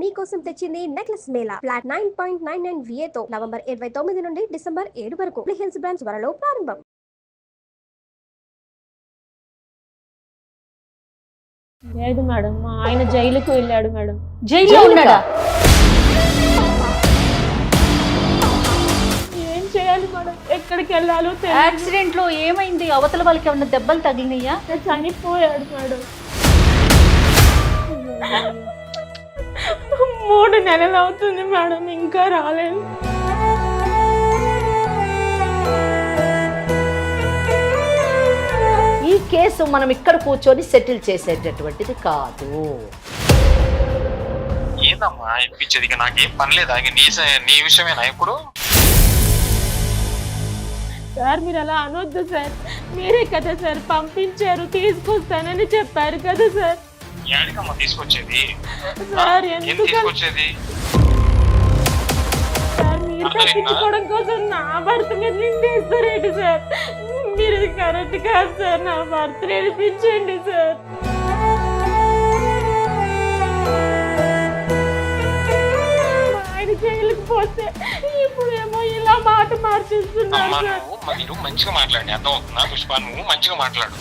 మీకోసం తెచ్చింది necklace mela. Flat nine point nine నైన్తో November ఇరవై తొమ్మిది నుండి డిసెంబర్ ఏడు వరకు హిల్స్ బ్రాంచ్ త్వరలో ప్రారంభం. లేదు మేడం మా ఆయన జైలుకు వెళ్ళాడు మేడం. జైల్లో ఉన్నాడా? ఏం చేయాలి మేడం? ఎక్కడికి వెళ్ళాలో తెలియదు. యాక్సిడెంట్లో ఏమైంది? అవతల వాళ్ళకి ఏమన్నా దెబ్బలు తగిలినాయా? చనిపోయాడు మేడం. మూడు నెలలు అవుతుంది మేడం ఇంకా రాలేదు. ఈ కేసు మనం ఇక్కడ కూర్చొని సెటిల్ చేసేటటువంటిది కాదు. ఏందమ్మా ఇప్పించేది ఇక నాకేం పని లేదా? ఇక నీ స- నీ విషయమేనా ఇప్పుడు? సార్ మీరు అలా అనొద్దు సార్. మీరే కదా సార్ పంపించారు తీసుకొస్తానని చెప్పారు కదా సార్. ఏడికమ్మా తీసుకొచ్చేది? సార్ ఏం తీసుకొచ్చేది? సార్ మీరు తప్పించుకోవడం కోసం నా భర్త మీద నిందేస్తారేంటి సార్. మీరు కరెక్ట్ కాదు సార్ నా భర్త సార్. మా ఆయన జైలుకి పోతే ఇప్పుడు ఏమో ఇలా మాట మార్చేస్తున్నారు అమ్మా సార్. నువ్వు మ- నువ్వు మంచిగా మాట్లాడి అర్థం అవుతుందా పుష్ప నువ్వు మంచిగా మాట్లాడు.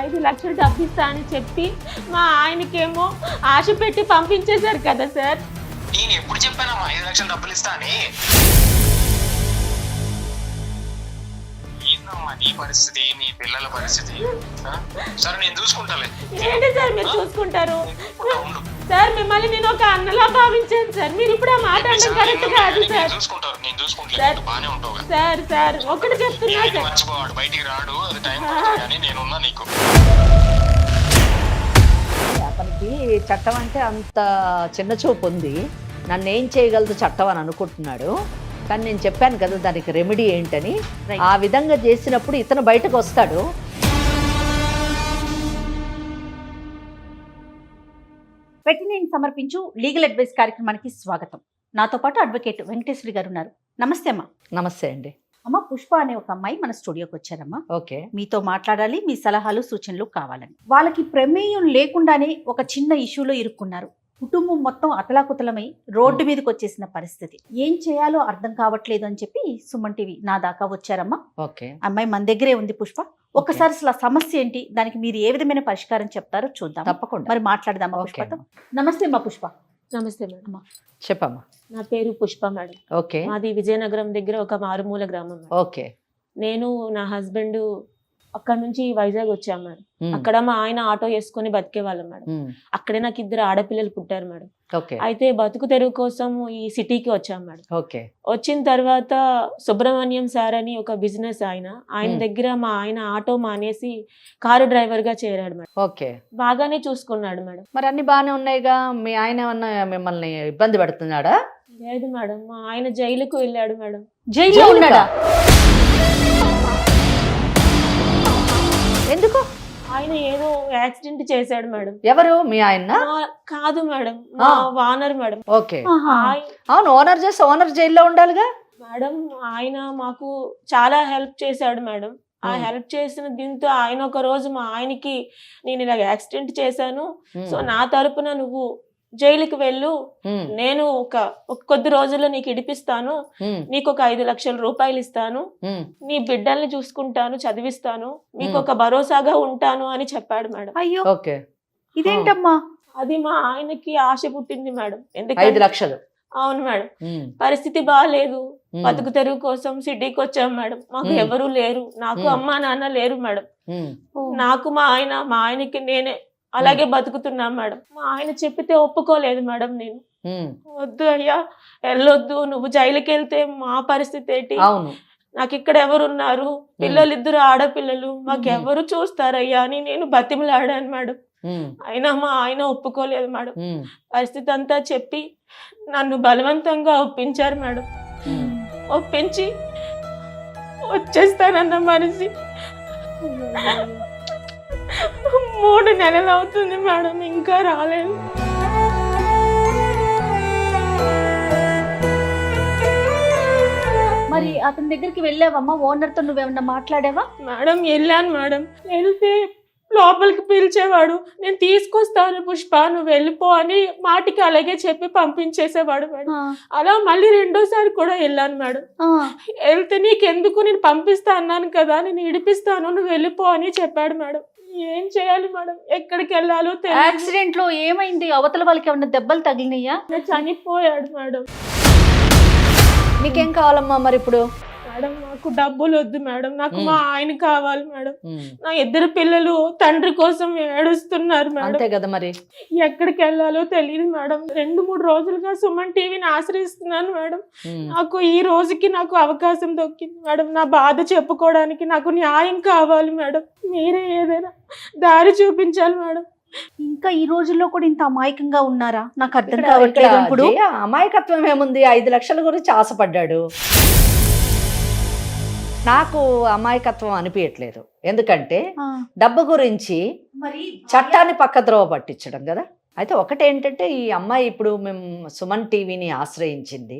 ఐదు లక్షలు డబ్బిస్తా అని చెప్పి మా ఆయనకేమో ఆశ పెట్టి పంపించేశారు కదా సార్. నేను ఎప్పుడు చెప్పానమ్మా ఐదు లక్షలు డబ్బులు ఇస్తా అని? ఏందమ్మా నీ పరిస్థితి నీ పిల్లల పరిస్థితి? ఆ? సరే నేను చూసుకుంటాలే. ఏంటి సార్ మీరు చూసుకుంటారు? ఉండు. సార్ మిమ్మల్ని నేను ఒక అన్నలా భావించాను సార్. మీరు ఇప్పుడు ఆ మాట అనడం కరెక్ట్ కాదు సార్. నేను సార్. ఉంటావు. సార్ సార్ ఒకటి చెప్తున్నా సార్. మర్చిపోవాడు బయటికి రాడు అది టైం పడుతుంది కానీ నేనున్నా నీకు. అతనికి చట్టం అంటే అంత చిన్న చూపు ఉంది. నన్ను ఏం చేయగలదు చట్టం అని అనుకుంటున్నాడు. కానీ నేను చెప్పాను కదా దానికి రెమెడీ ఏంటని. ఆ విధంగా చేసినప్పుడు ఇతను బయటకు వస్తాడు. పెట్టినేని సమర్పించు లీగల్ అడ్వైస్ కార్యక్రమానికి స్వాగతం. నాతో పాటు అడ్వకేట్ వెంకటేశ్వరి గారు ఉన్నారు. నమస్తే అమ్మా. నమస్తే అండి. అమ్మ పుష్ప అనే ఒక అమ్మాయి మన స్టూడియోకి వచ్చారమ్మా. ఓకే. మీతో మాట్లాడాలి మీ సలహాలు సూచనలు కావాలని. వాళ్ళకి ప్రమేయం లేకుండానే ఒక చిన్న ఇష్యూలో ఇరుక్కున్నారు. కుటుంబం మొత్తం అతలాకుతలమై రోడ్డు మీదకి వచ్చేసిన పరిస్థితి. ఏం చేయాలో అర్థం కావట్లేదు అని చెప్పి సుమన్ టీవీ నా దాకా వచ్చారమ్మా. ఓకే. అమ్మాయి మన దగ్గరే ఉంది పుష్ప. ఒక్కసారి అసలు ఆ సమస్య ఏంటి? దానికి మీరు ఏ విధమైన పరిష్కారం చెప్తారో చూద్దాం. తప్పకుండా. మరి మాట్లాడదామా ఓకే పుష్పతో? నమస్తే మా పుష్ప. నమస్తే మేడం. చెప్పమ్మా. నా పేరు పుష్ప మేడం. ఓకే. మాది విజయనగరం దగ్గర ఒక మారుమూల గ్రామం. ఓకే. నేను నా హస్బెండ్ అక్కడ నుంచి వైజాగ్ వచ్చాం మేడం. అక్కడ మా ఆయన ఆటో వేసుకొని బతికేవాళ్ళం మేడం. అక్కడే నాకు ఇద్దరు ఆడపిల్లలు పుట్టారు మేడం. ఓకే. అయితే బతుకు తెరువు కోసం ఈ సిటీకి వచ్చాం మేడం. ఓకే. వచ్చిన తర్వాత సుబ్రహ్మణ్యం సార్ అని ఒక బిజినెస్ ఆయన ఆయన. దగ్గర మా ఆయన ఆటో మానేసి కారు డ్రైవర్గా చేరాడు మేడం. ఓకే. బాగానే చూసుకున్నాడు మేడం. మరి అన్ని బాగానే ఉన్నాయిగా? మీ ఆయన మిమ్మల్ని ఇబ్బంది పెడుతున్నాడా? లేదు మేడం మా ఆయన జైలుకు వెళ్ళాడు మేడం. జైల్లో ఉన్నాడా? ఎందుకు? ఆయన ఏదో యాక్సిడెంట్ చేశాడు మేడం. ఎవరు? మీ ఆయన? కాదు మేడం. Owner madam. ఓకే. అవును ఓనర్ చేసి ఓనర్ జైల్లో ఉండాలిగా? మేడం ఆయన మాకు చాలా హెల్ప్ చేశాడు మేడం. ఆ. హెల్ప్ చేసిన దీంతో ఆయన ఒక రోజు మా ఆయనకి నేను ఇలా యాక్సిడెంట్ చేశాను. సో నా తరపున నువ్వు జైలుకి వెళ్ళు. నేను ఒక ఒక కొద్ది రోజుల్లో నీకు ఇడిపిస్తాను. నీకు ఒక ఐదు లక్షల రూపాయలు ఇస్తాను. నీ బిడ్డల్ని చూసుకుంటాను చదివిస్తాను. మీకు. ఒక భరోసాగా ఉంటాను అని చెప్పాడు మేడం. అయ్యో! ఓకే. ఇదేంటమ్మా? అది మా ఆయనకి ఆశ పుట్టింది మేడం. ఐదు ఎందుకంటే లక్షలు. అవును మేడం. పరిస్థితి బాగాలేదు బతుకు తెరువు కోసం సిటీకి వచ్చాం మేడం. మాకు. ఎవరు లేరు. నాకు. అమ్మా నాన్న లేరు మేడం. నాకు మా ఆయన మా ఆయనకి నేనే అలాగే బతుకుతున్నాం మేడం. మా ఆయన చెప్పితే ఒప్పుకోలేదు మేడం నేను. వద్దు అయ్యా వెళ్ళొద్దు నువ్వు జైలుకి వెళ్తే మా పరిస్థితి ఏంటి? నాకు ఇక్కడ ఎవరున్నారు? పిల్లలు ఇద్దరు ఆడపిల్లలు మాకు. ఎవరు చూస్తారయ్యా అని నేను బతిమలాడాను మేడం. అయినా మా ఆయన ఒప్పుకోలేదు మేడం. పరిస్థితి అంతా చెప్పి నన్ను బలవంతంగా ఒప్పించారు మేడం. ఒప్పించి వచ్చేస్తానన్న మనిషి మూడు నెలలు అవుతుంది మేడం ఇంకా రాలేదు. మరి అతని దగ్గరికి వెళ్ళావమ్మా? ఓనర్తో నువ్వేమన్నా మాట్లాడావా? మేడం వెళ్ళాను మేడం. వెళ్తే లోపలికి పిలిచేవాడు నేను తీసుకొస్తాను పుష్ప నువ్వు వెళ్ళిపో అని మాటికి అలాగే చెప్పి పంపించేసేవాడు మేడం. అలా మళ్ళీ రెండోసారి కూడా వెళ్ళాను మేడం. వెళ్తే నీకెందుకు? నేను పంపిస్తా అన్నాను కదా నేను ఇడిపిస్తాను నువ్వు వెళ్ళిపో అని చెప్పాడు మేడం. ఏం చేయాలి మేడం? ఎక్కడికి వెళ్ళాలో తెలియదు. యాక్సిడెంట్లో ఏమైంది? అవతల వాళ్ళకి ఏమైనా దెబ్బలు తగిలినాయా? చనిపోయాడు మేడం. నీకేం కావాలమ్మా మరి ఇప్పుడు? మేడం నాకు డబ్బులు వద్దు మేడం. నాకు మ్. ఆయన కావాలి మేడం. నా ఇద్దరు పిల్లలు తండ్రి కోసం ఏడుస్తున్నారు మేడం. అంతే కదా మరి. ఎక్కడికి వెళ్ళాలో తెలియదు మేడం. రెండు మూడు రోజులుగా సుమన్ టీవీని ఆశ్రయిస్తున్నాను మేడం. నాకు ఈ రోజుకి నాకు అవకాశం దొక్కింది మేడం. నా బాధ చెప్పుకోవడానికి నాకు న్యాయం కావాలి మేడం. మీరే ఏదైనా దారి చూపించాలి మేడం. ఇంకా ఈ రోజుల్లో కూడా ఇంత అమాయకంగా ఉన్నారా? నాకు అర్థం ఇక్కడ- కావట్లేదు ఇప్పుడు జయ, అమాయకత్వం ఏముంది? ఐదు లక్షల గురించి ఆశపడ్డాడు. నాకు అమాయకత్వం అనిపించట్లేదు ఎందుకంటే డబ్బు గురించి మరి చట్టాన్ని పక్కద్రోవ పట్టించడం కదా. అయితే ఒకటేంటంటే ఈ అమ్మాయి ఇప్పుడు మేము సుమన్ టీవీని ఆశ్రయించింది.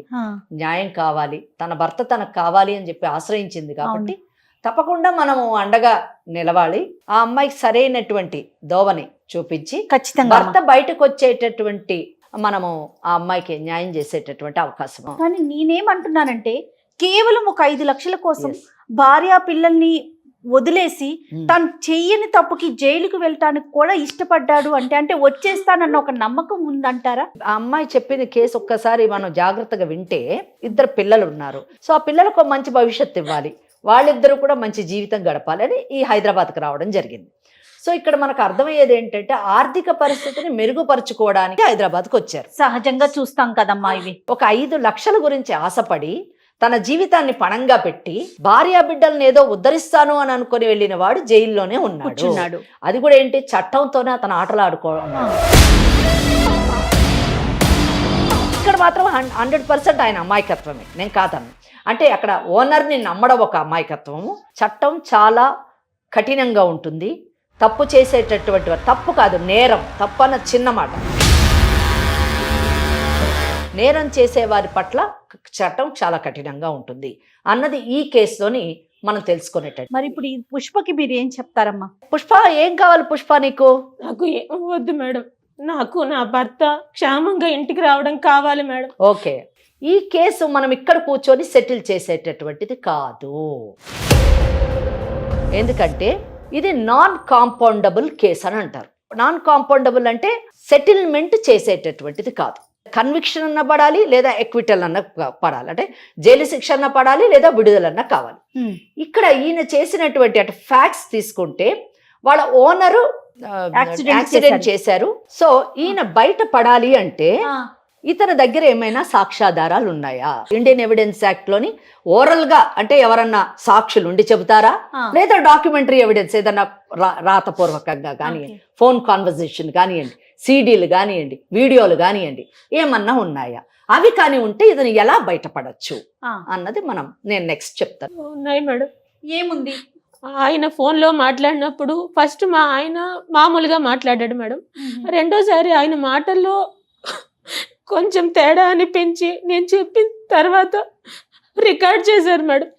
న్యాయం కావాలి తన భర్త తనకు కావాలి అని చెప్పి ఆశ్రయించింది కాబట్టి తప్పకుండా మనము అండగా నిలవాలి. ఆ అమ్మాయికి సరైనటువంటి దోవని చూపించి ఖచ్చితంగా భర్త బయటకు వచ్చేటటువంటి మనము ఆ అమ్మాయికి న్యాయం చేసేటటువంటి అవకాశం. కానీ నేనేమంటున్నానంటే కేవలం ఒక ఐదు లక్షల కోసం. భార్య పిల్లల్ని వదిలేసి ఉమ్. తను చెయ్యని తప్పుకి జైలుకు వెళ్ళటానికి కూడా ఇష్టపడ్డాడు అంటే అంటే వచ్చేస్తానన్న ఒక నమ్మకం ఉందంటారా? ఆ అమ్మాయి చెప్పిన కేసు ఒక్కసారి మనం జాగ్రత్తగా వింటే ఇద్దరు పిల్లలు ఉన్నారు. సో ఆ పిల్లలకు మంచి భవిష్యత్తు ఇవ్వాలి. వాళ్ళిద్దరూ కూడా మంచి జీవితం గడపాలని ఈ హైదరాబాద్కి రావడం జరిగింది. సో ఇక్కడ మనకు అర్థమయ్యేది ఏంటంటే ఆర్థిక పరిస్థితిని మెరుగుపరుచుకోవడానికి హైదరాబాద్కి వచ్చారు. సహజంగా చూస్తాం కదమ్మా ఇవి. ఒక ఐదు లక్షల గురించి ఆశపడి తన జీవితాన్ని పణంగా పెట్టి భార్యా బిడ్డలను ఏదో ఉద్ధరిస్తాను అని అనుకుని వెళ్ళిన వాడు జైల్లోనే ఉన్నాడు. అది కూడా ఏంటి? చట్టంతోనే అతను ఆటలు ఆడుకోవడం. ఇక్కడ మాత్రం హండ్రెడ్ పర్సెంట్ ఆయన అమాయకత్వమే. నేను కాదను అంటే అక్కడ ఓనర్ని నమ్మడం ఒక అమాయకత్వము. చట్టం చాలా కఠినంగా ఉంటుంది. తప్పు చేసేటటువంటి తప్పు కాదు నేరం తప్పు అన్న చిన్న మాట నేరం చేసే వారి పట్ల చట్టం చాలా కఠినంగా ఉంటుంది. అన్నది ఈ కేసులోని మనం తెలుసుకునేటట్టు. మరి ఇప్పుడు ఈ పుష్పకి మీరు ఏం చెప్తారమ్మా? పుష్ప ఏం కావాలి పుష్ప నీకు? నాకు ఏ- వద్దు మేడం. నాకు నా భర్త క్షేమంగా ఇంటికి రావడం కావాలి మేడం. ఓకే. ఈ కేసు మనం ఇక్కడ కూర్చొని సెటిల్ చేసేటటువంటిది కాదు. ఎందుకంటే ఇది నాన్ కాంపౌండబుల్ కేసు అని అంటారు. నాన్ కాంపౌండబుల్ అంటే సెటిల్మెంట్ చేసేటటువంటిది కాదు. కన్విక్షన్ అన్న పడాలి లేదా ఎక్విటల్ అన్న పడాలి అంటే జైలు శిక్ష అన్న పడాలి లేదా విడుదలన్న కావాలి. ఇక్కడ ఈయన చేసినటువంటి అటు ఫ్యాక్ట్స్ తీసుకుంటే వాళ్ళ ఓనరు యాక్సిడెంట్ చేశారు. సో ఈయన బయట పడాలి అంటే ఇతని దగ్గర ఏమైనా సాక్ష్యాధారాలు ఉన్నాయా ఇండియన్ ఎవిడెన్స్ యాక్ట్లోని ఓరల్గా అంటే ఎవరన్నా సాక్షులు ఉండి చెబుతారా. లేదా డాక్యుమెంటరీ ఎవిడెన్స్ ఏదన్నా రాతపూర్వకంగా కానివ్వండి. ఫోన్ కాన్వర్జేషన్ కానివ్వండి సీడీలు కానివ్వండి వీడియోలు కానివ్వండి ఏమన్నా ఉన్నాయా? అవి కానీ ఉంటే ఇతను ఎలా బయటపడచ్చు. అన్నది మనం నేను నెక్స్ట్ చెప్తాను. ఉన్నాయి మేడం. ఏముంది? ఆయన ఫోన్లో మాట్లాడినప్పుడు ఫస్ట్ మా ఆయన మామూలుగా మాట్లాడాడు మేడం. రెండోసారి ఆయన మాటల్లో కొంచెం తేడా అనిపించి నేను చెప్పిన తర్వాత రికార్డ్ చేశారు మేడం.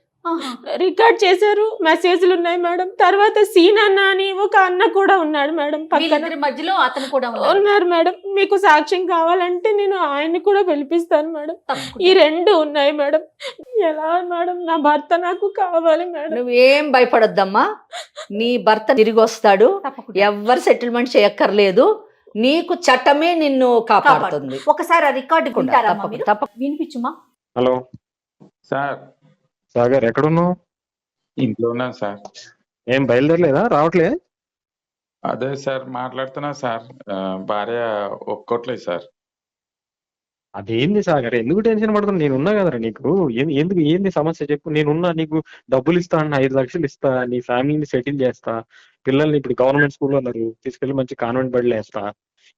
రికార్డ్ చేశారు మెసేజ్లు ఉన్నాయి మేడం. తర్వాత సీన్ అన్న అని ఒక అన్న కూడా ఉన్నాడు మేడం పక్కన. మధ్యలో అతను కూడా ఉన్నాడు. ఉన్నారు మేడం. మీకు సాక్ష్యం కావాలంటే నేను ఆయన్ని కూడా పిలిపిస్తాను మేడం. తప్పకుండా. ఈ రెండు ఉన్నాయి మేడం. ఎలా మేడం? నా భర్త నాకు కావాలి మేడం. నువ్వేం భయపడొద్దమ్మా. నీ భర్త తిరిగి వస్తాడు. ఎవ్వరు సెటిల్మెంట్ చేయక్కర్లేదు. నీకు చట్టమే నిన్ను కాపాడుతుంది. ఒకసారి ఆ రికార్డు వింటారా అమ్మా తప్పకుండా మీరు? తప్పకుండా వినిపించుమా? హలో. సార్ సాగర్ ఎక్కడున్నావు? ఇంట్లో ఉన్నాను సార్. ఏం బయలుదేరలేదా? రావట్లే? అదే సార్ మాట్లాడుతున్నా సార్. భార్య ఒప్పుకోట్లేదు సార్. అదేంది సాగర్? ఎందుకు టెన్షన్ పడుతుంది నేను ఉన్నా కదరా నీకు. ఎందుకు ఏంది సమస్య చెప్పు. నేనున్నా నీకు డబ్బులు ఇస్తా అన్న ఐదు లక్షలు ఇస్తా నీ ఫ్యామిలీని సెటిల్ చేస్తా పిల్లల్ని ఇప్పుడు గవర్నమెంట్ స్కూల్లో ఉన్నారు తీసుకెళ్ళి మంచి కాన్వెంట్ బడిలో వేస్తా.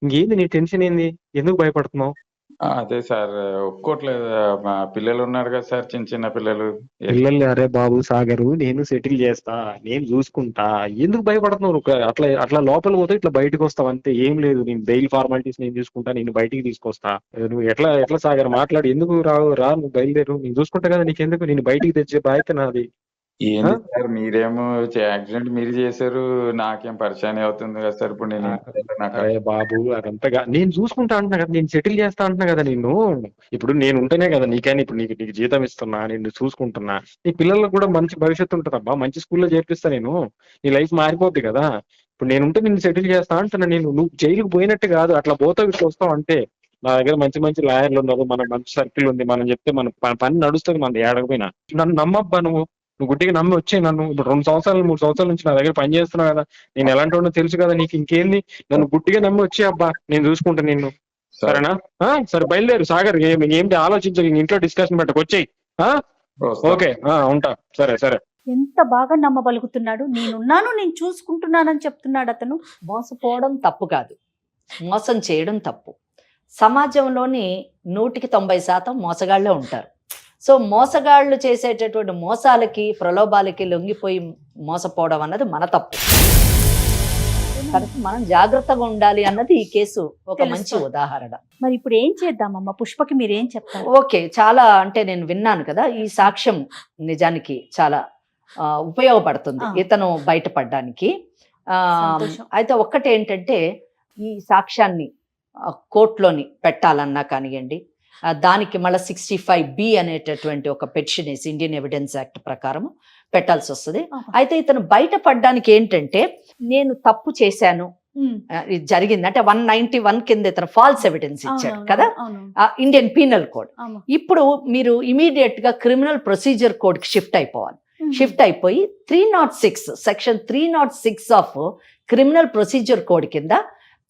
ఇంకేంది నీ టెన్షన్ ఏంది? ఎందుకు భయపడుతున్నావు? ఆ, అదే సార్. ఒక్కోట్లేదు మా పిల్లలు ఉన్నారు కదా సార్ చిన్న చిన్న పిల్లలు. పిల్లల్ని అరే బాబు సాగరు నేను సెటిల్ చేస్తా నేను చూసుకుంటా. ఎందుకు భయపడుతున్నావు నువ్వు? అట్లా అట్లా లోపల పోతే ఇట్లా బయటకు వస్తావు అంతే. ఏం లేదు నేను బెయిల్ ఫార్మాలిటీస్ నేను చూసుకుంటా నేను బయటికి తీసుకొస్తా. నువ్వు ఎట్లా ఎట్లా సాగర్? మాట్లాడి. ఎందుకు రావు రా నువ్వు బయలుదేరు. నేను చూసుకుంటా కదా నీకెందుకు? నేను బయటికి తెచ్చే బాధ్యత నాది. ఏంది ఆ? సార్? మీరేమో యాక్సిడెంట్ మీరు చేశారు నాకేం పరిచయం అవుతుంది కదా సార్ ఇప్పుడు నేను ఆ, నాకు అరే బాబు అదంతగా నేను చూసుకుంటా అంటున్నా కదా నేను సెటిల్ చేస్తా అంటున్నా కదా నిన్ను. ఇప్పుడు నేను ఉంటేనే కదా నీకైనా ఇప్పుడు నీకు నీకు జీతం ఇస్తున్నా నిన్ను చూసుకుంటున్నా. నీ పిల్లలకు కూడా మంచి భవిష్యత్తు ఉంటుంది అబ్బా మంచి స్కూల్లో చేర్పిస్తా నేను. నీ లైఫ్ మారిపోద్ది కదా. ఇప్పుడు నేను ఉంటే నిన్ను సెటిల్ చేస్తా అంటున్నా నేను. నువ్వు జైలుకు పోయినట్టు కాదు అట్లా పోతావు ఇట్లా వస్తావు అంటే నా దగ్గర మంచి మంచి లాయర్లు ఉన్నారు మన మంచి సర్కిల్ ఉంది మనం చెప్తే మన పని నడుస్తుంది మన ఏడకపోయినా. నన్ను నమ్మబ్బా నువ్వు. నువ్వు గుడ్డిగా నమ్మి వచ్చే నన్ను ఇప్పుడు రెండు సంవత్సరాలు మూడు సంవత్సరాల నుంచి నా దగ్గర పని చేస్తున్నావు కదా. నేను ఎలాంటి వాడినో తెలుసు కదా నీకు ఇంకేంది? నన్ను గుడ్డిగా నమ్మి వచ్చే అబ్బా నేను చూసుకుంటా నిన్ను. సార్. సరేనా? ఆ, సరే బయలుదేరు. సాగర్ ఏంటి ఆలోచించక? ఇంట్లో డిస్కషన్ పెట్టకు. వచ్చేయి. ఓకే. ఆ, ఉంటా. సరే సరే. ఎంత బాగా నమ్మబలుగుతున్నాడు? నేనున్నాను నేను చూసుకుంటున్నానని చెప్తున్నాడు అతను. మోసపోవడం తప్పు కాదు. మోసం చేయడం తప్పు. సమాజంలోని నూటికి తొంభై శాతం మోసగాళ్ళే ఉంటారు. సో మోసగాళ్ళు చేసేటటువంటి మోసాలకి ప్రలోభాలకి లొంగిపోయి మోసపోవడం అన్నది మన తప్పు కాబట్టి మనం జాగ్రత్తగా ఉండాలి అన్నది ఈ కేసు ఒక మంచి. ఉదాహరణ మరి ఇప్పుడు ఏం చేద్దామమ్మా పుష్పకి మీరు ఏం చెప్తారు ఓకే చాలా అంటే నేను విన్నాను కదా ఈ సాక్ష్యం నిజానికి చాలా ఉపయోగపడుతుంది. ఇతను బయటపడడానికి. అయితే ఒక్కటి ఏంటంటే ఈ సాక్ష్యాన్ని కోర్టులోని పెట్టాలన్నా కానివ్వండి దానికి మళ్ళీ సిక్స్టీ ఫైవ్ బి అనేటటువంటి ఒక పెటిషన్ వేసి ఇండియన్ ఎవిడెన్స్ యాక్ట్ ప్రకారం పెట్టాల్సి వస్తుంది. అయితే ఇతను బయటపడడానికి ఏంటంటే నేను తప్పు చేశాను. ఇది జరిగింది. అంటే వన్ నైన్టీ వన్ కింద ఇతను ఫాల్స్ ఎవిడెన్స్ ఇచ్చాడు కదా? Indian penal code. ఇప్పుడు మీరు ఇమీడియట్గా క్రిమినల్ ప్రొసీజర్ కోడ్కి షిఫ్ట్ అయిపోవాలి. షిఫ్ట్ అయిపోయి three nought six section three nought six of criminal procedure code కింద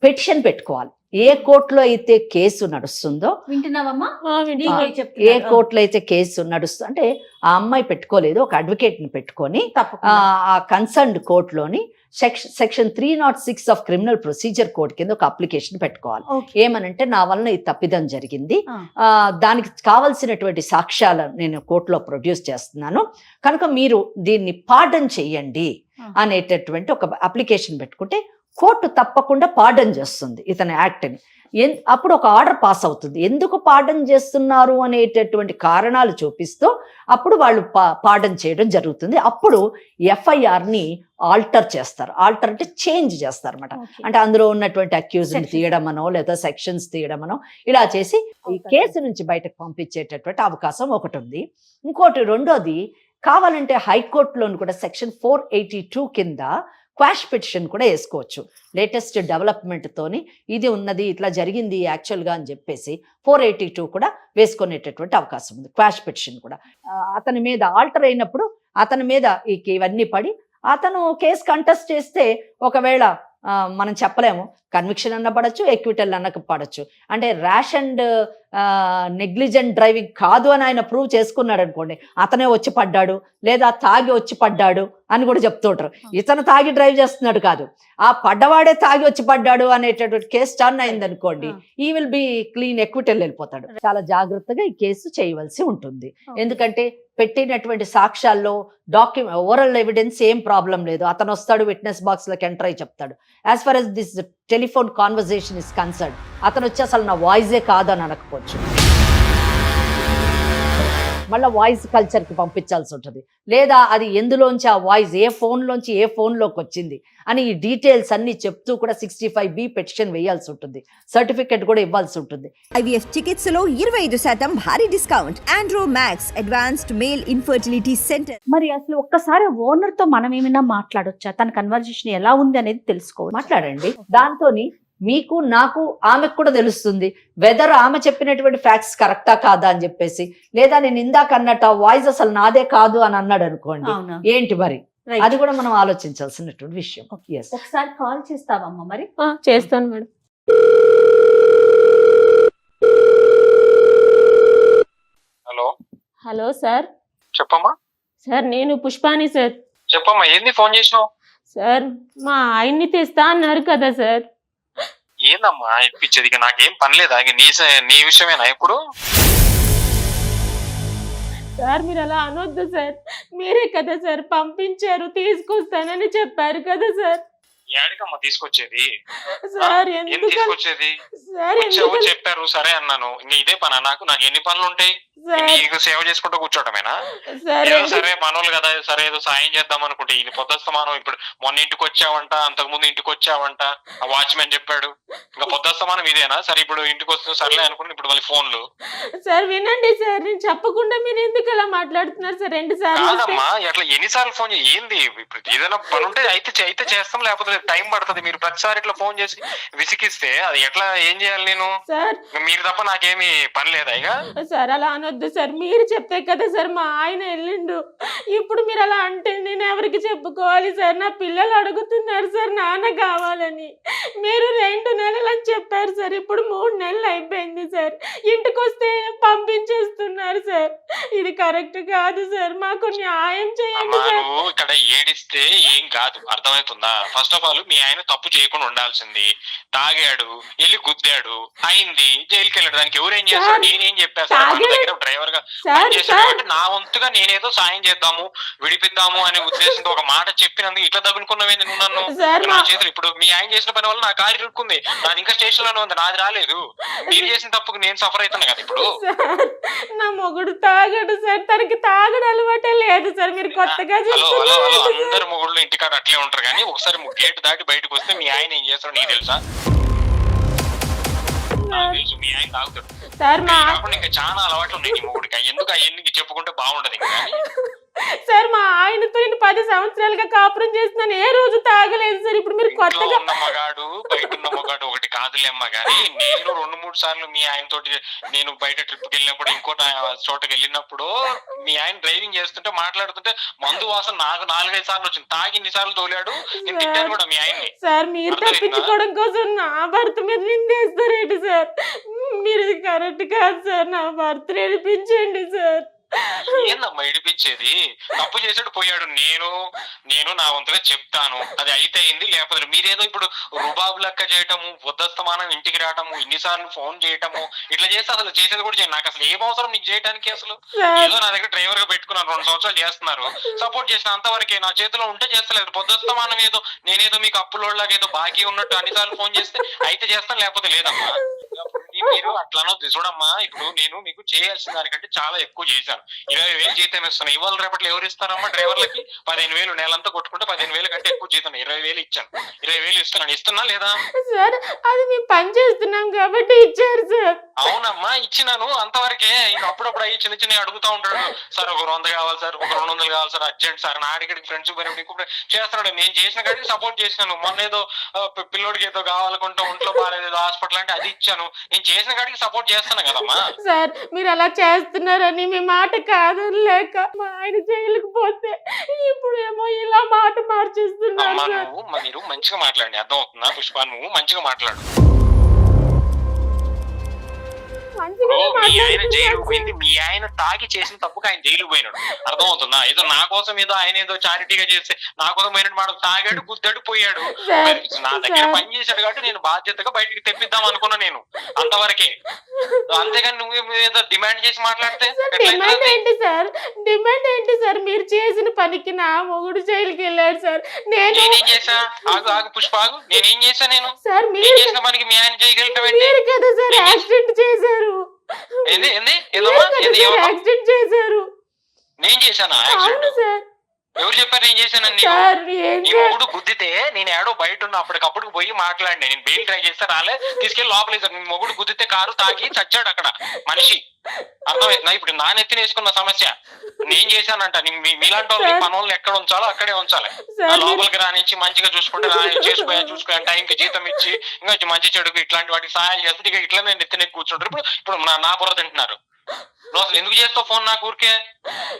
పెటిషన్ పెట్టుకోవాలి. ఏ కోర్టులో అయితే కేసు నడుస్తుందో వింటున్నావమ్మా? ఏ. కోర్టులో అయితే కేసు నడుస్తుందో అంటే ఆ అమ్మాయి పెట్టుకోలేదు ఒక అడ్వకేట్ని పెట్టుకొని ఆ తప్పకుండా. ఆ concerned కోర్టులోని section section three nought six of criminal procedure code కింద ఒక అప్లికేషన్ పెట్టుకోవాలి. ఏమనంటే నా వలన ఈ తప్పిదం జరిగింది. దానికి కావలసినటువంటి సాక్ష్యాలు నేను కోర్టులో ప్రొడ్యూస్ చేస్తున్నాను. కనుక మీరు దీన్ని పార్డన్ చేయండి ఆ. అనేటటువంటి ఒక అప్లికేషన్ పెట్టుకుంటే కోర్టు తప్పకుండా పార్డన్ చేస్తుంది ఇతని యాక్ట్ని ఎన్ అప్పుడు ఒక ఆర్డర్ పాస్ అవుతుంది ఎందుకు పార్డన్ చేస్తున్నారు అనేటటువంటి కారణాలు చూపిస్తూ అప్పుడు వాళ్ళు పా పార్డన్ చేయడం జరుగుతుంది అప్పుడు ఎఫ్ఐఆర్ని ఆల్టర్ చేస్తారు ఆల్టర్ అంటే చేంజ్ చేస్తారు అనమాట ఓకే. అంటే అందులో ఉన్నటువంటి అక్యూజ్ Sections. తీయడమనో లేదా సెక్షన్స్ తీయడమనో ఇలా చేసి ఈ. కేసు నుంచి బయటకు పంపించేటటువంటి అవకాశం ఒకటి ఉంది ఇంకోటి రెండోది కావాలంటే హైకోర్టులోని కూడా సెక్షన్ ఫోర్ ఎయిటీ టూ కింద క్వాష్ పిటిషన్ కూడా వేసుకోవచ్చు. లేటెస్ట్ డెవలప్మెంట్ తోని ఇది ఉన్నది ఇట్లా జరిగింది యాక్చువల్గా అని చెప్పేసి ఫోర్ ఎయిటీ టూ కూడా వేసుకునేటటువంటి అవకాశం ఉంది క్వాష్ పిటిషన్ కూడా. అతని మీద ఆల్టర్ అయినప్పుడు అతని మీద ఇవన్నీ పడి అతను కేసు కంటెస్ట్ చేస్తే ఒకవేళ మనం చెప్పలేము కన్విక్షన్ అన్న పడచ్చు ఎక్విటల్ అన్న పడచ్చు. అంటే ర్యాష్ అండ్ నెగ్లిజెంట్ డ్రైవింగ్ కాదు అని ఆయన ప్రూవ్ చేసుకున్నాడు అనుకోండి అతనే వచ్చి పడ్డాడు లేదా తాగి వచ్చి పడ్డాడు అని కూడా చెప్తుంటారు. ఇతను తాగి డ్రైవ్ చేస్తున్నాడు కాదు. ఆ పడ్డవాడే తాగి వచ్చి పడ్డాడు అనేటటువంటి కేసు టర్న్ అయింది అనుకోండి ఈ విల్ బి క్లీన్ ఎక్విటల్ వెళ్ళిపోతాడు. చాలా జాగ్రత్తగా ఈ కేసు చేయవలసి ఉంటుంది. ఎందుకంటే పెట్టినటువంటి సాక్ష్యాల్లో డాక్యుమెంట్ ఓవరల్ ఎవిడెన్స్ ఏం ప్రాబ్లం లేదు. అతను వస్తాడు విట్నెస్ బాక్స్లోకి ఎంటర్ అయి చెప్తాడు. As far as this telephone conversation is concern. అతను వచ్చి అసలు నా వాయిసే కాదు అని అనకపోవచ్చు మళ్ళీ వాయిస్ కల్చర్కి పంపించాల్సి ఉంటుంది. లేదా అది ఎందులోంచి ఆ వాయిస్ ఏ ఫోన్లోంచి ఏ ఫోన్లోకి వచ్చింది అని ఈ డీటెయిల్స్ అన్ని చెప్తూ కూడా సిక్స్టీ ఫైవ్ బి పెటిషన్ వేయాల్సి ఉంటుంది. సర్టిఫికెట్ కూడా ఇవ్వాల్సి ఉంటుంది. ఐవీఎఫ్ చికిత్సలో ఇరవై ఐదు శాతం భారీ discount Andro Max advanced male infertility centre మరి అసలు ఒక్కసారి ఓనర్తో మనం ఏమైనా మాట్లాడొచ్చా? తన కన్వర్జేషన్ ఎలా ఉంది అనేది తెలుసుకోవచ్చు. మాట్లాడండి. దాంతోని మీకు నాకు ఆమెకు కూడా తెలుస్తుంది వెదర్ ఆమె చెప్పినటువంటి ఫ్యాక్ట్స్ కరెక్టా కాదా అని చెప్పేసి. లేదా నేను ఇందాక అన్నట్టు ఆ వాయిస్ అసలు నాదే కాదు అని అన్నాడు అనుకోండి. ఏంటి మరి. అది కూడా మనం ఆలోచించాల్సినటువంటి విషయం. ఒకసారి కాల్ చేస్తావమ్మా మరి? చేస్తాను మేడం. హలో. Hello sir. చెప్పమ్మా. సార్ నేను పుష్పాని సార్. చెప్పమ్మా ఏంది ఫోన్ చేసినావు? సార్ మా ఆయన్ని తెస్తా అన్నారు కదా సార్. ఏందమ్మా ఇప్పించేది? ఇక నాకేం పని లేదా? ఇక నీ నీ విషయమేనా ఇప్పుడు? సార్ మీరు అలా అనొద్దు సార్. మీరే కదా సార్ పంపించారు తీసుకొస్తానని చెప్పారు కదా సార్. ఏడికమ్మా తీసుకొచ్చేది? సార్ ఏం తీసుకొచ్చేది? సార్ వచ్చావు చెప్పారు సరే అన్నాను. ఇంక ఇదే పనా? నాకు నాకు ఎన్ని పనులు ఉంటాయి సార్ నీకు సేవ చేసుకుంటూ కూర్చోటమేనా? సార్. ఏదో రెండు- సరే మనోళ్ళు కదా సరే ఏదో సాయం చేద్దాం అనుకుంటే. ఇది పొద్దుస్తమానం ఇప్పుడు మొన్న ఇంటికి వచ్చావంట అంతకు ముందు ఇంటికి వచ్చావంట. ఆ వాచ్మెన్ చెప్పాడు. ఇంకా పొద్దుస్తమానం ఇదేనా? సరే ఇప్పుడు ఇంటికి వస్తుంది సర్లే అనుకుని ఇప్పుడు మళ్ళీ ఫోన్లు. సార్ వినండి సార్ నేను చెప్పకుండా మీరు ఎందుకు అలా మాట్లాడుతున్నారు సార్? రెండు సార్లు వస్తే- కాదమ్మా అట్లా ఎన్నిసార్లు ఫోన్ చేయి? ఏంది? ఇప్పుడు ఏదైనా పని ఉంటే అయితే చే- అయితే చేస్తాం లేకపోతే టైం పడుతుంది. మీరు ప్రతిసారి ఇట్లా ఫోన్ చేసి విసిగిస్తే అది ఎట్లా ఏం చేయాలి నేను? సార్. మీరు తప్ప నాకేమి పని లేదా ఇక? సార్ అలా అనొద్దు సార్. మీరు చెప్తే కదా సార్ మా ఆయన వెళ్ళిండు ఇప్పుడు మీరు అలా అంటే నేను ఎవరికి చెప్పుకోవాలి సార్? నా పిల్లలు అడుగుతున్నారు సార్ నాన్న కావాలని. మీరు రెండు నెలలు అని చెప్పారు సార్. ఇప్పుడు మూడు నెలలు అయిపోయింది సార్. ఇంటికి వస్తే పంపించేస్తున్నారు సార్. ఇది కరెక్ట్ కాదు సార్. మాకు న్యాయం చేయండి సార్. ఇక్కడ ఏడిస్తే ఏం కాదు. అర్థమవుతుందా? ఫస్ట్ ఆఫ్ ఆల్ మీ ఆయన తప్పు చేయకుండా ఉండాల్సింది. తాగాడు వెళ్ళి గుద్దాడు అయింది జైలుకి వెళ్ళాడు దానికి ఎవరేం చేస్తారు సార్, నేనేం తాగాడు- దగ్గర డ్రైవర్గా కాబట్టి నా వంతుగా నేనేదో సాయం చేద్దాము విడిపిద్దాము అనే ఉద్దేశంతో ఒక మాట చెప్పినందుకు ఇట్లా తగులుకున్నావేంది నువ్వు నన్ను? నా చేతులు ఇప్పుడు మీ ఆయన చేసిన పని వల్ల నా కారు ఇరుక్కుంది నాది ఇంకా స్టేషన్లోనే ఉంది నాది రాలేదు. మీరు చేసిన తప్పుకు నేను సఫర్ అవుతున్నా కదా ఇప్పుడు? నా మొగుడు తాగడు సార్. తనకి తాగడు అలవాటే లేదు సార్. మీరు కొత్తగా అందరు మొగుళ్ళు ఇంటికాడ అట్లే ఉంటారు కానీ ఒకసారి గేట్ దాటి బయటకు వస్తే మీ ఆయన ఏం చేస్తాడో నీకు తెలుసా? నాకు తెలుసు మీ ఆయన తాగుతాడు. సార్ మా ఇవి కాకుండా ఇంకా చాలా అలవాట్లు ఉన్నాయి నీ మొగుడికి. ఎందుకు అవన్నీ చెప్పుకుంటే బాగుంటది ఇంకా? సార్ మా ఆయనతో నేను పది సంవత్సరాలుగా కాపురం చేస్తున్నాను. ఏ రోజు తాగలేదు సార్. ఇప్పుడు మీరు కొత్తగా మగాడు బయట ఉన్న మగాడు ఒకటి కాదులేమ్మా కానీ నేను రెండు మూడు సార్లు మీ ఆయన తోటి నేను బయట ట్రిప్కి వెళ్ళినప్పుడు ఇంకో చోటకి వెళ్ళినప్పుడు మీ ఆయన డ్రైవింగ్ చేస్తుంటే మాట్లాడుతుంటే మందు వాసన నాకు నాలుగైదు సార్లు వచ్చింది. తాగి ఇన్ని సార్లు తోలాడు. నేను తిట్టాను కూడా మీ ఆయన్ని. సార్ మీరు? తప్పించుకోవడం కోసం నా భర్త మీద నిందేస్తారేంటి సార్? మీరు కరెక్ట్ కాదు సార్. నా భర్త నేర్పించండి సార్. ఏందమ్మా ఇడిపించేది తప్పు చేసాడు పోయాడు. నేను నేను నా వంతుగా చెప్తాను. అది అయితే అయింది. లేకపోతే. మీరేదో ఇప్పుడు రుబాబు లెక్క చేయటము బుద్ధస్తమానం ఇంటికి రావటము ఇన్నిసార్లు ఫోన్ చేయటము ఇట్లా చేస్తే అసలు చేసేది కూడా చేయను. నాకు అసలు ఏం అవసరం నీకు చేయడానికి అసలు? ఏదో నా దగ్గర డ్రైవర్గా పెట్టుకున్నాను రెండు సంవత్సరాలు చేస్తున్నారు. సపోర్ట్ చేసిన అంతవరకే. నా చేతిలో ఉంటే చేస్తలేదు. పొద్దుస్తమానం ఏదో నేనేదో మీకు అప్పులోళ్ళగా ఏదో బాకీ ఉన్నట్టు అన్నిసార్లు ఫోన్ చేస్తే అయితే చేస్తాను లేకపోతే లేదమ్మా. మీరు అట్లా అనొద్దు చూడమ్మా ఇప్పుడు నేను మీకు చేయాల్సిన దానికంటే చాలా ఎక్కువ చేశాను. ఇరవై వేలు జీతం ఇస్తాను ఇవాళ రేపట్లో ఎవరు ఇస్తారమ్మా డ్రైవర్లకి? పదిహేను వేలు నెలంతా కొట్టుకుంటే పదిహేను వేలు కంటే ఎక్కువ జీతం. ఇరవై వేలు ఇచ్చాను. ఇరవై వేలు ఇస్తున్నాను. ఇస్తున్నా లేదా? సార్ అది మేము పని చేస్తున్నాం కాబట్టి ఇచ్చారు సార్. అవునమ్మా ఇచ్చినాను. అంతవరకే ఇంకా అప్పుడప్పుడు అయ్యి చిన్న చిన్న అడుగుతా ఉంటాడు. సార్ ఒక వంద కావాలి సార్. ఒక రెండు వందలు కావాలి సార్. Urgent sir. నా అడిగడికి ఫ్రెండ్స్ పోయినప్పుడు ఇంకొకటి చేస్తున్నాడు. నేను చేసిన కాడికి సపోర్ట్ చేసినాను. మొన్న ఏదో పిల్లోడికి ఏదో కావాలనుకుంటా ఒంట్లో బాగాలేదు. ఏదో హాస్పిటల్ అంటే అది ఇచ్చాను. నేను చేసిన కాడికి సపోర్ట్ చేస్తాను కదమ్మా. సార్ మీరు అలా చేస్తున్నారని మీ మాట కాదనలేక మా ఆయన జైలుకు పోతే ఇప్పుడు ఏమో ఇలా మాట మార్చేస్తున్నారు అమ్మా సార్. నువ్వు మీరు మంచిగా మాట్లాడండి. అర్థం అవుతుందా పుష్ప? నువ్వు మంచిగా మాట్లాడు. జైలు పోయింది. మీ ఆయన తాగి చేసిన తప్పుకు ఆయన జైలు పోయినాడు. అర్థం అవుతుందా ఏదో నా కోసం ఏదో ఆయన ఏదో చారిటీగా చేస్తే నా కోసం పోయినట్టు మాట తాగాడు గుద్దాడు పోయాడు. నా దగ్గర. పని చేశాడు కాబట్టి నేను బాధ్యతగా బయటికి తెప్పిద్దాం అనుకున్నా నేను. అంతవరకే. అంతేగాని నువ్వు ఏదో డిమాండ్ చేసి మాట్లాడితే డిమాండ్? ఏంటి సార్? డిమాండ్ ఏంటి సార్? మీరు చేసిన పనికి నా మొగుడు జైలుకి వెళ్ళాడు సార్. నేను నేనేం చేశా? ఆగు ఆగు పుష్ప ఆగు. నేనేం చేశా నేను? సార్ మీరు చేసిన పనికి మీ ఆయన జైలు ఏంటి? మీరు కదా సార్ నేను- యాక్సిడెంట్ చేశారు ఏంది ఏంది మీరు ఏదమ్మా కదా ఏంది సార్ ఏమన్నా యాక్సిడెంట్ చేశారు. నేను చేశానా? అవును సార్. ఎవరు చెప్పారు నేను ఏం నీ మొగుడు గుద్దితే నేను ఏడో బయట ఉన్న అప్పటికప్పుడు పోయి మాట్లాడి నేను బెయిల్ ట్రై చేస్తే రాలే. తీసుకెళ్ళి లోపలేసారు నీ మొగుడు గుద్దితే కారు తాగి చచ్చాడు అక్కడ. మనిషి. అర్థమవుతుందా ఇప్పుడు నా నెత్తిన వేసుకున్న సమస్య. నేను చేశానంట. మీలాంటి వాళ్ళు సార్. పని వాళ్ళని ఎక్కడ ఉంచాలో అక్కడే ఉంచాలి. లోపలికి రానిచ్చి మంచిగా చూసుకుంటే రా చేసుకోయా చూసుకోయా టైంకి జీతం ఇచ్చి ఇంకా మంచి చెడుకు ఇట్లాంటి వాటికి సహాయం చేస్తుంటే ఇక ఇట్లనే నెత్తిన కూర్చుంటారు. ఇప్పుడు ఇప్పుడు నా నా బుర్ర తింటున్నారు. నువ్వు అసలు ఎందుకు చేస్తావు ఫోన్ నాకు ఊరికే?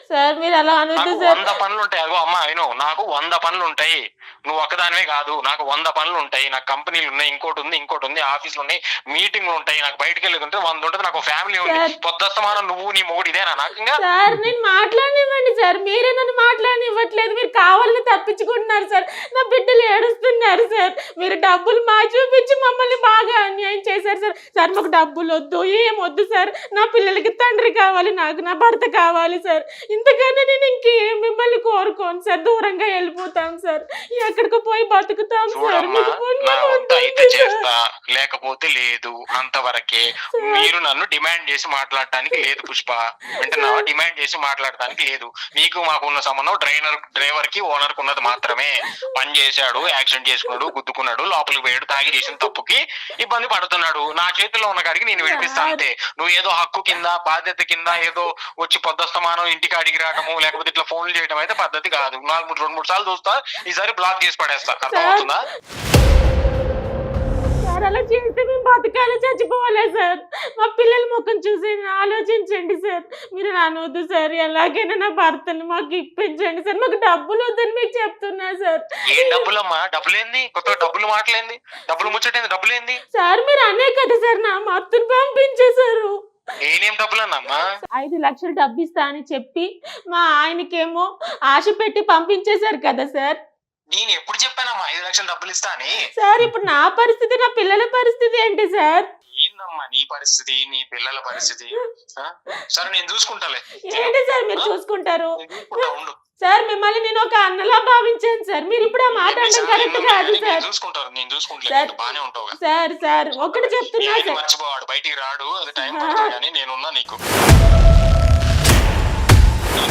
సార్ మీరు అలా అనొద్దు సార్. వంద పనులు ఉంటాయి అగో అమ్మా అయినో నాకు వంద పనులు ఉంటాయి నువ్వు ఒక్కదానివే కాదు నాకు వంద పనులు ఉంటాయి నాకు కంపెనీలు ఉన్నాయి ఇంకోటి ఉంది ఇంకోటి ఉంది ఆఫీసులు ఉన్నాయి మీటింగ్లు ఉంటాయి నాకు బయటకు వెళ్ళేది ఉంటే వంద ఉంటుంది నాకు ఫ్యామిలీ ఉంది. పొద్దుస్తమానం నువ్వు నీ మొగుడు ఇదేనా? నాకు సార్ నేను మాట్లాడనివ్వండి సార్. మీరే నన్ను మాట్లాడనివ్వట్లేదు. మీరు కావాలని తప్పించుకుంటున్నారు సార్. నా బిడ్డలు ఏడుస్తున్నారు సార్. మీరు డబ్బులు మా చూపించి మమ్మల్ని బాగా అన్యాయం చేశారు చేశారు సార్. సార్ మాకు డబ్బులు వద్దు ఏం వద్దు సార్. నా పిల్లలకి తండ్రి కావాలి నాకు నా భర్త కావాలి సార్. ఇంతకన్నా నేను ఇంకేం మిమ్మల్ని కోరుకోను సార్? దూరంగా వెళ్ళిపోతాం సార్. ఎక్కడికో పోయి బతుకుతాం సార్. చూడమ్మా. మీకు పుణ్యం నా వంట అయితే ఉంటుంది సార్. చేస్తా. లేకపోతే లేదు అంతవరకే. మీరు నన్ను డిమాండ్ చేసి మాట్లాడటానికి లేదు పుష్ప. వింటున్నావా? డిమాండ్ చేసి మాట్లాడటానికి లేదు. మీకు మాకున్న సంబంధం డ్రైనర్ డ్రైవర్కి ఓనర్కు ఉన్నది మాత్రమే. పని చేశాడు యాక్సిడెంట్ చేసుకున్నాడు గుద్దుకున్నాడు లోపలికి పోయాడు తాగి చేసిన తప్పుకి ఇబ్బంది పడుతున్నాడు. నా చేతిలో ఉన్న కాడికి నేను విడిపిస్తా అంతే. నువ్వు ఏదో హక్కు కింద బాధ్యత కింద ఏదో వచ్చి పొద్దుస్తమానం ఇంటికి అడిగి రావడము లేకపోతే ఇట్లా ఫోన్లు చేయడం అయితే పద్ధతి కాదు. నాలుగు మూడు- రెండు మూడు సార్లు చూస్తా. ఈసారి బ్లాక్ చేసి పడేస్తా. అర్థమవుతుందా? సార్ అలా చేస్తే మేము బతకాలి చచ్చిపోవాలి సార్. మా పిల్లల ముఖం చూసి ఆలోచించండి సార్. మీరు అనవద్దు సార్. ఎలాగైనా నా భర్తను మాకు ఇప్పించండి సార్. మాకు డబ్బులు వద్దని మీకు చెప్తున్నా సార్. ఏం డబ్బులమ్మా? డబ్బులేంది? కొత్త డబ్బులు మాటలేంది? డబ్బులు ముచ్చటేంది? డబ్బులేంది? సార్ మీరు అనే కదా సార్ నా మత్తును పంపించేశారు. నేనేం డబ్బులన్నమ్మా? ఐదు లక్షలు డబ్బు ఇస్తా అని చెప్పి మా ఆయనకేమో ఆశ పెట్టి పంపించేశారు కదా సార్. నేను ఎప్పుడు చెప్పానమ్మా ఐదు లక్షలు డబ్బులు ఇస్తా అని? సార్ ఇప్పుడు నా పరిస్థితి నా పిల్లల పరిస్థితి ఏంటి సార్? ఏందమ్మా నీ పరిస్థితి నీ పిల్లల పరిస్థితి? ఆ? సరే నేను చూసుకుంటాలే. ఏంటి సార్ మీరు చూసుకుంటారు? నేను చూసుకుంటా ఉండు. సార్ మిమ్మల్ని నేను ఒక అన్నలా భావించాను సార్. మీరు ఇప్పుడు ఆ మాట అనడం కరెక్ట్ కాదు నేను సార్. చూసుకుంటారు నేను చూసుకుంటలే. సార్. నువ్వు బానే ఉంటావుగా. సార్ సార్ ఒకటి చెప్తున్నా నేను సార్. మర్చిపోవాడు బయటికి రాడు అది టైం. పడుతుంది కానీ నేనున్నా నీకు.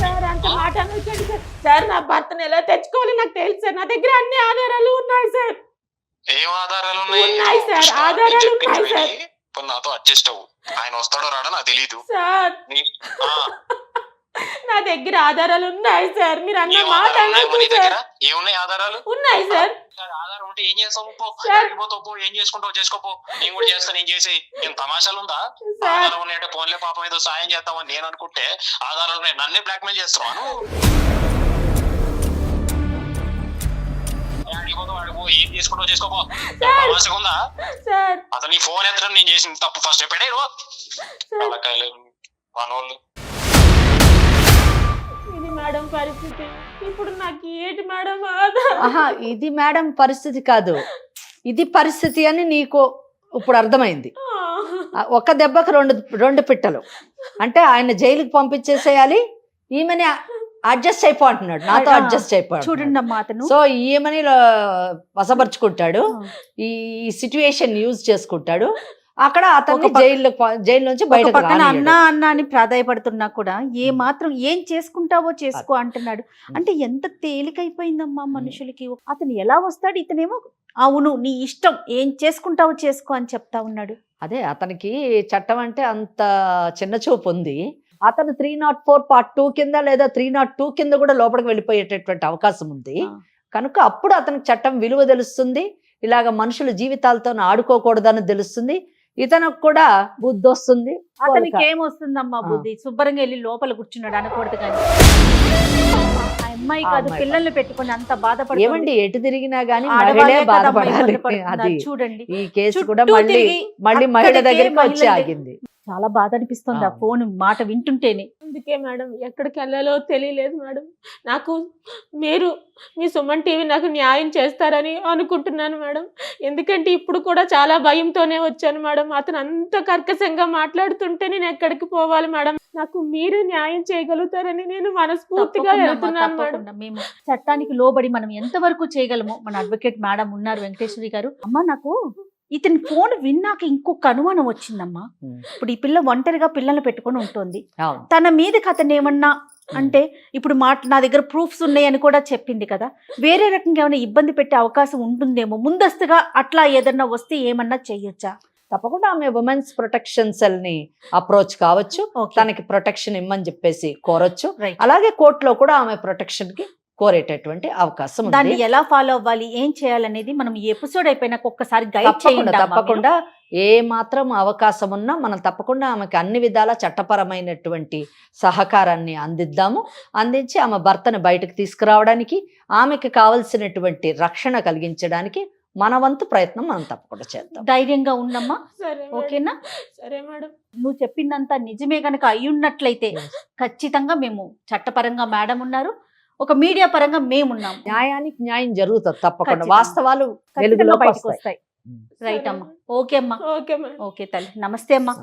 సార్ అంత మాట అనొచ్చండి సార్. సార్ నా భర్తను ఎలా తెచ్చుకోవాలి నాకు తెలుసు సార్. నా దగ్గర అన్ని ఆధారాలు ఉన్నాయి సార్. ఏం ఆధారాలు ఉన్నాయి? సార్, ఆధారాలు ఉన్నాయి సార్. నాతో అడ్జస్ట్ అవ్వు. ఆయన వస్తాడో రాడో నాకు తెలీదు. సార్. నీ- దగ్గర ఆధారాలు ఉన్నాయి సార్. మీరు అన్న మాట ఏమున్నాయి ఆధారాలు? ఉన్నాయి సార్. ఆధారం ఉంటే ఏం చేస్తావు? పో. పోతావు పో ఏం చేసుకుంటావు? చేసుకోపో నేను కూడా చేస్తాను ఏం చేసి. ఏం తమాషాలు ఉందా? ఆధారం ఉన్నాయంటే ఫోన్లే పాపం ఏదో సాయం చేస్తామని నేను అనుకుంటే ఆధారాలు ఉన్నాయి. నన్నే బ్లాక్మెయిల్ చేస్తున్నాను ఏం చేసుకుంటావు? చేసుకోపో ఉందా? సార్. అసలు నీ ఫోన్ ఎత్తడం నేను చేసిన తప్పు. ఫస్ట్ చెప్పాడే ఇది మేడం పరిస్థితి? ఇప్పుడు నాకు ఏంటి మేడం ఆహా ఇది మేడం పరిస్థితి కాదు. ఇది పరిస్థితి అని నీకు ఇప్పుడు అర్థమైంది. ఒక దెబ్బకు రెండు రెండు పిట్టలు. అంటే ఆయన జైలుకి పంపించేసేయాలి ఈమెని అడ్జస్ట్ అయిపో అంటున్నాడు. నాతో అడ్జస్ట్ అయిపో చూడండి అమ్మా అతను. సో ఈమెని వశపరుచుకుంటాడు. ఈ సిచ్యువేషన్ యూజ్ చేసుకుంటాడు. అక్కడ ఒక పక్క- జైలు జైలు నుంచి ఒక బయటకు పక్కన. అన్న అన్న అని ప్రాధాయపడుతున్నా కూడా ఏ మాత్రం ఏం చేసుకుంటావో చేసుకో అంటున్నాడు. అంటే ఎంత తేలికైపోయిందమ్మా మనుషులకి. అతను ఎలా వస్తాడు? ఇతనేమో అవును నీ ఇష్టం ఏం చేసుకుంటావో చేసుకో అని చెప్తా ఉన్నాడు. అదే అతనికి చట్టం అంటే అంత చిన్న చూపు ఉంది. అతను three nought four part two కింద లేదా త్రీ నాట్ టూ కింద కూడా లోపలికి వెళ్ళిపోయేటటువంటి అవకాశం ఉంది. కనుక అప్పుడు అతనికి చట్టం విలువ తెలుస్తుంది. ఇలాగ మనుషుల జీవితాలతో ఆడుకోకూడదని తెలుస్తుంది. ఇతనికి కూడా బుద్ధి వస్తుంది అతనికి ఏమొస్తుందమ్మా. బుద్ధి? శుభ్రంగా వెళ్ళి లోపల కూర్చున్నాడు అనకూడదు కానీ. అమ్మాయి కాదు. పిల్లల్ని పెట్టుకుని అంత బాధపడుతుంది. ఏమండి ఎటు తిరిగినా గానీ మహిళే బాధపడాలి. అది చూడండి. ఈ కేసు కూడా మళ్ళీ మళ్ళీ మహిళ దగ్గరికి వచ్చి ఆగింది చాలా బాధ అనిపిస్తుంది ఆ. ఫోన్ మాట వింటుంటేనే. అందుకే మేడం ఎక్కడికి వెళ్ళాలో తెలియలేదు మేడం. నాకు మీరు మీ సుమన్ టీవీ నాకు న్యాయం చేస్తారని అనుకుంటున్నాను మేడం. ఎందుకంటే ఇప్పుడు కూడా చాలా భయంతోనే వచ్చాను మేడం. అతను అంత కర్కశంగా మాట్లాడుతుంటే నేను ఎక్కడికి పోవాలి మేడం? నాకు మీరు న్యాయం చేయగలుగుతారని నేను మనస్ఫూర్తిగా వెళ్తున్నాను మేడం. మేము చట్టానికి లోబడి మనం ఎంతవరకు చేయగలమో మన అడ్వకేట్ మేడం ఉన్నారు వెంకటేశ్వరి గారు. అమ్మా నాకు ఇతని ఫోన్ విన్నాక ఇంకొక అనుమానం వచ్చిందమ్మా. ఇప్పుడు ఈ పిల్ల ఒంటరిగా పిల్లల్ని పెట్టుకొని ఉంటుంది. తన మీదకి అతను ఏమన్నా అంటే ఇప్పుడు మాట నా దగ్గర ప్రూఫ్స్ ఉన్నాయని కూడా చెప్పింది కదా. వేరే రకంగా ఏమైనా ఇబ్బంది పెట్టే అవకాశం ఉంటుందేమో. ముందస్తుగా అట్లా ఏదన్నా వస్తే ఏమన్నా చెయ్యొచ్చా? తప్పకుండా ఆమె ఉమెన్స్ ప్రొటెక్షన్ సెల్ని అప్రోచ్ కావచ్చు. తనకి ప్రొటెక్షన్ ఇమ్మని చెప్పేసి కోరొచ్చు. అలాగే కోర్టులో కూడా ఆమె ప్రొటెక్షన్కి కోరేటటువంటి అవకాశం దాన్ని ఎలా ఫాలో అవ్వాలి? ఏం చేయాలనేది మనం ఈ ఎపిసోడ్ అయిపోయినాక ఒక్కసారి గైడ్ తప్పకుండా చేయండి. తప్పకుండా. ఏ మాత్రం అవకాశం ఉన్నా మనం తప్పకుండా ఆమెకి అన్ని విధాల చట్టపరమైనటువంటి సహకారాన్ని అందిద్దాము. అందించి ఆమె భర్తను బయటకు తీసుకురావడానికి ఆమెకి కావలసినటువంటి రక్షణ కలిగించడానికి మన వంతు ప్రయత్నం మనం తప్పకుండా చేద్దాం. ధైర్యంగా ఉండమ్మా. ఓకేనా? సరే మేడం. నువ్వు చెప్పిందంతా నిజమే గనక అయ్యున్నట్లయితే ఖచ్చితంగా మేము చట్టపరంగా మేడం ఉన్నారు. ఒక మీడియా పరంగా మేము ఉన్నాం న్యాయానికి న్యాయం జరుగుతుంది తప్పకుండా. వాస్తవాలు బయటకు వస్తాయి. రైట్ అమ్మా. ఓకే అమ్మా. ఓకే తల్లి. నమస్తే అమ్మా.